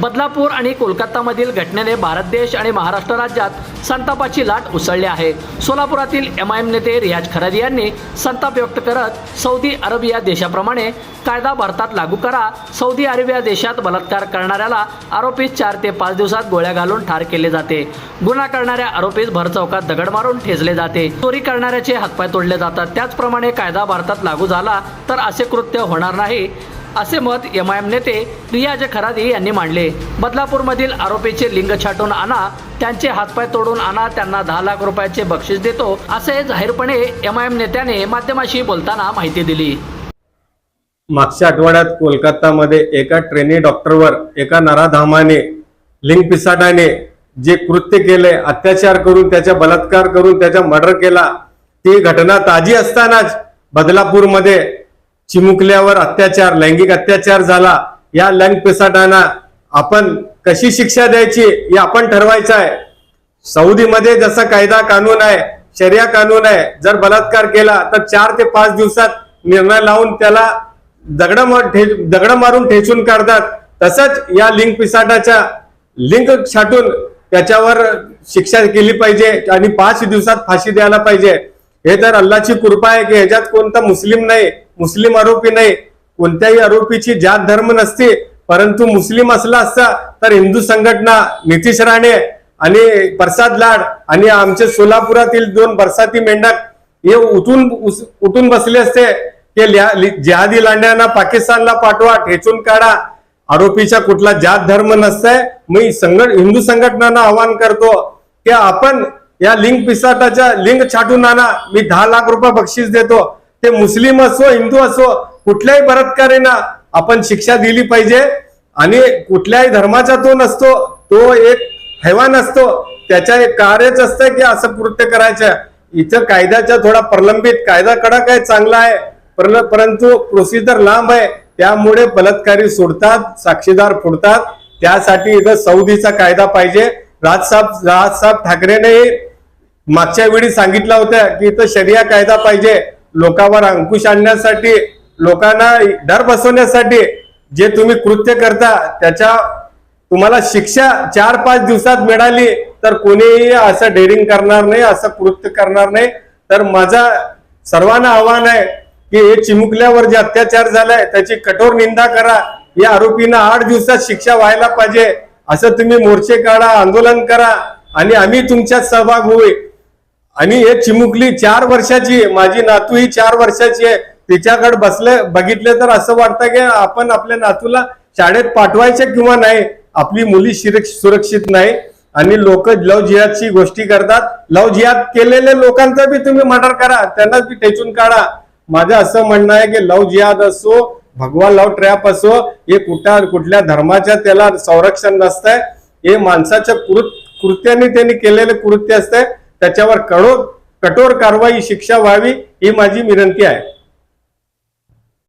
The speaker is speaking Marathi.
बदलापूर आणि कोलकातामधील घटनेने भारत देश आणि महाराष्ट्र राज्यात संतापाची लाट उसळली आहे. सोलापुरातील एम आय एम नेते रियाज खरादी यांनी संताप व्यक्त करत सौदी अरेबिया देशाप्रमाणे कायदा भारतात लागू करा सौदी अरेबिया देशात बलात्कार करणाऱ्याला आरोपीस चार ते पाच दिवसात गोळ्या घालून ठार केले जाते. गुन्हा करणाऱ्या आरोपीस भर चौकात दगड मारून ठेचले जाते. चोरी करणाऱ्याचे हातपाय तोडले जातात. त्याचप्रमाणे कायदा भारतात लागू झाला तर असे कृत्य होणार नाही. असे मत एम आय एम नेते रियाज खरादी यांनी मांडले. बदलापूरमधील आरोपीचे लिंग छाटून आणा त्यांचे हातपाय तोडून आणा त्यांना दहा लाख रुपयाचे बक्षीस देतो असे जाहीरपणे एम आय एम नेत्याने माध्यमाशी बोलताना माहिती दिली. मागच्या आठवड्यात कोलकातामध्ये एका ट्रेनी डॉक्टरवर एका नराधामाने लिंग पिसाटाने जे कृत्य केले अत्याचार करून त्याचा बलात्कार करून त्याचा मर्डर केला ती घटना ताजी असतानाच बदलापूरमध्ये चिमुकल्यावर अत्याचार लैंगिक अत्याचार झाला या लिंग पिसाटांना आपण कशी शिक्षा द्यायची हे आपण ठरवायचं आहे. सौदीमध्ये जसा कायदा कानून आहे शरिया कानून आहे जर बलात्कार केला तर चार ते पाच दिवसात निर्णय लावून त्याला दगड ठे- दगड मारून ठेचून काढतात. तसंच या लिंक पिसाटाच्या लिंक छाटून त्याच्यावर शिक्षा केली पाहिजे आणि पाच दिवसात फाशी द्यायला पाहिजे. हे तर अल्लाची कृपा आहे की ह्याच्यात कोणता मुस्लिम नाही. मुस्लिम आरोपी नाही. कोणत्याही आरोपीची जात धर्म नसते. परंतु मुस्लिम असला असता तर हिंदू संघटना नितीश राणे आणि प्रसाद लाड आणि आमचे सोलापुरातील दोन बरसाती मेंढक हे उठून उठून बसले असते. की जिहादी लांड्यांना पाकिस्तानला पाठवा ठेचून काढा. आरोपीचा कुठला जात धर्म नसतंय. मी संघट हिंदू संघटनांना आवाहन करतो की आपण या लिंग पिसाटाच्या लिंग छाटून आणा. मी दहा लाख रुपये बक्षीस देतो. ते मुस्लिम असो हिंदू असो कुठल्याही बलात्कारीना आपण शिक्षा दिली पाहिजे. आणि कुठल्याही धर्माचा तो नसतो तो एक हैवान असतो. त्याच्या एक कार्यच असतं की असं कृत्य करायचं. इथं कायद्याचा थोडा प्रलंबित कायदा कडक आहे चांगला आहे. परंतु प्रोसिजर लांब आहे. त्यामुळे बलात्कारी सोडतात साक्षीदार फोडतात. त्यासाठी इथं सौदीचा कायदा पाहिजे. राजसाहेब राजसाहेब ठाकरेने मागच्या वेळी सांगितलं होतं की इथं शरिया कायदा पाहिजे. लोकांवर अंकुश आणण्यासाठी लोकांना डर बसवण्यासाठी जे तुम्ही कृत्य करता त्याच्या तुम्हाला शिक्षा चार पाच दिवसात मिळाली तर कोणीही असं डेअरिंग करणार नाही असं कृत्य करणार नाही. तर माझा सर्वांना आव्हान आहे की हे चिमुकल्यावर जे अत्याचार झालाय त्याची कठोर निंदा करा. या आरोपींना आठ दिवसात शिक्षा व्हायला पाहिजे. असं तुम्ही मोर्चे काढा आंदोलन करा. आणि आम्ही तुमच्यात सहभाग होईल आणि हे चिमुकली चार वर्षाची आहे. माझी नातू ही चार वर्षाची आहे. तिच्याकडे बसले बघितले तर असं वाटतं की आपण आपल्या नातूला शाळेत पाठवायचे किंवा नाही. आपली मुली सुरक्षित नाही. आणि लोक लव जिहादची गोष्टी करतात. लव जिहाद केलेल्या लोकांचा बी तुम्ही मर्डर करा. त्यांना बी ठेचून काढा. माझं असं म्हणणं आहे की लव जिहाद असो भगवा लव ट्रॅप असो हे कुठल्या कुठल्या धर्माच्या त्याला संरक्षण नसतंय. हे माणसाच्या कृत कृत्याने त्यांनी केलेले कृत्य असतंय. त्याच्यावर कडो कठोर कारवाई शिक्षा व्हावी ही माझी विनंती आहे.